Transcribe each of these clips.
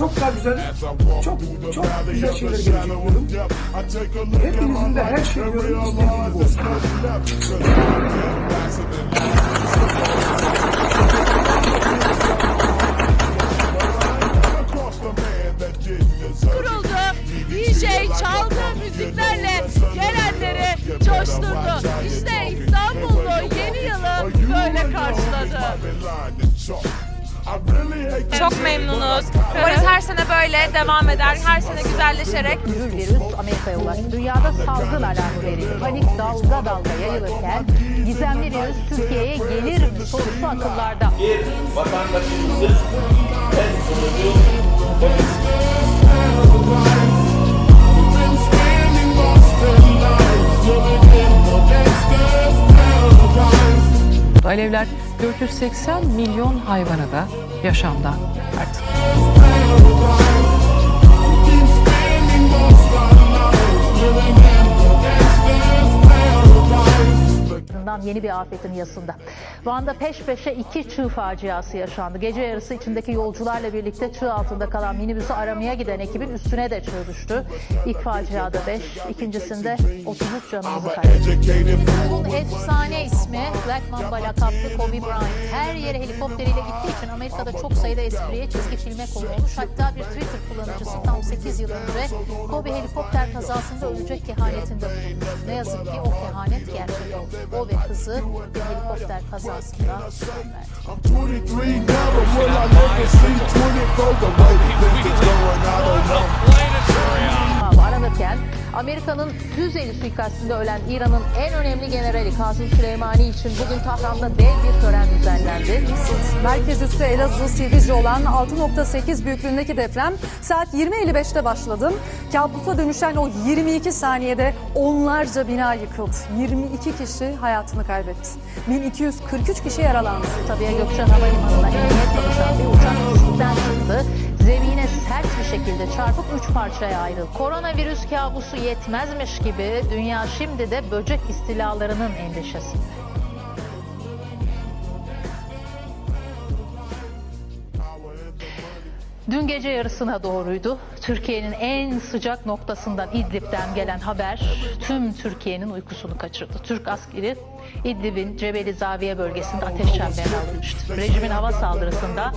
çok daha güzel, çok çok güzel şeyler gelecek diyorum. Hepinizin de her şey diyorum istediği olsun. kuruldu. DJ çaldığı müziklerle gelenleri coşturdu. İşte İstanbul'u yeni yılı böyle karşıladı. Çok memnunuz. Umarız her sene böyle devam eder. Her sene güzelleşerek. Virüs Amerika'ya ulaştı. Dünyada salgın alarmı verildi. Panik dalga dalga yayılırken gizemli virüs Türkiye'ye gelir mi sorusu akıllarda. bir vatandaşımızın en sonucu Alevler 480 milyon hayvana da yaşamdan artık. Ardından yeni bir afetin yasında. Van'da peş peşe iki çığ faciası yaşandı. Gece yarısı içindeki yolcularla birlikte çığ altında kalan minibüsü aramaya giden ekibin üstüne de çığ düştü. İlk faciada 5, ikincisinde 33 canımızı kaybettik. Bunun efsane ismi Black Mamba lakaplı Kobe Bryant. Her yere helikopteriyle gittiği için Amerika'da çok sayıda espriye çizgi filme konu olmuş. Hatta bir Twitter kullanıcısı tam 8 yıl önce Kobe helikopter kazasında ölecek kehanetinde bulunmuş. Ne yazık ki o kehanet gerçek oldu. O ve kızı bir helikopter kazasında verdi. Amerika'nın Füzeli suikastinde ölen İran'ın en önemli generali Kasım Süleymani için bugün Tahran'da dev bir tören düzenlendi. Merkez üssü Elazığ Silivri olan 6.8 büyüklüğündeki deprem saat 20.55'te başladı. Kabusa dönüşen o 22 saniyede onlarca bina yıkıldı. 22 kişi hayatını kaybetti. 1243 kişi yaralandı. Sabiha Gökçen Havalimanı'na emniyet çalışan bir uçak düştükten çıktı. Zemine sert bir şekilde çarpıp üç parçaya ayrıldı. Koronavirüs kabusu yetmezmiş gibi dünya şimdi de böcek istilalarının endişesinde. Dün gece yarısına doğruydu. Türkiye'nin en sıcak noktasından İdlib'den gelen haber tüm Türkiye'nin uykusunu kaçırdı. Türk askeri İdlib'in Cebeli Zaviye bölgesinde ateş çemberine alınmıştı. Rejimin hava saldırısında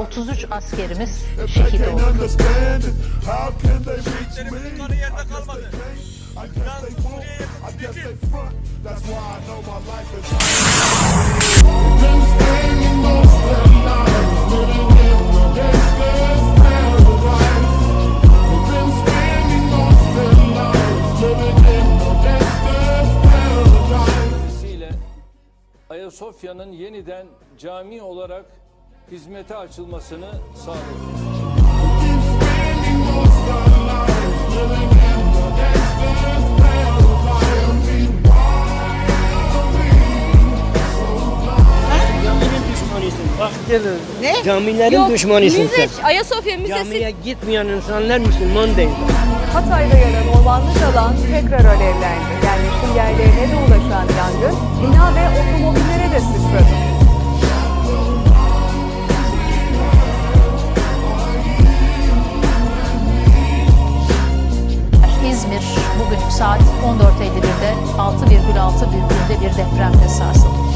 33 askerimiz şehit oldu. Can they reach me? Ayasofya'nın yeniden cami olarak hizmete açılmasını sağladı. Bak ne? Camilerin düşmanısın sen. Ayasofya Camiye gitmeyen insanlar Müslüman değil. Hatay'da yanan ormanlık alan tekrar alevlendi. Yerleşim yerlerine de ulaşan yangın saat 14.51'de 6,6 büyüklüğünde bir depremle sarsıldı.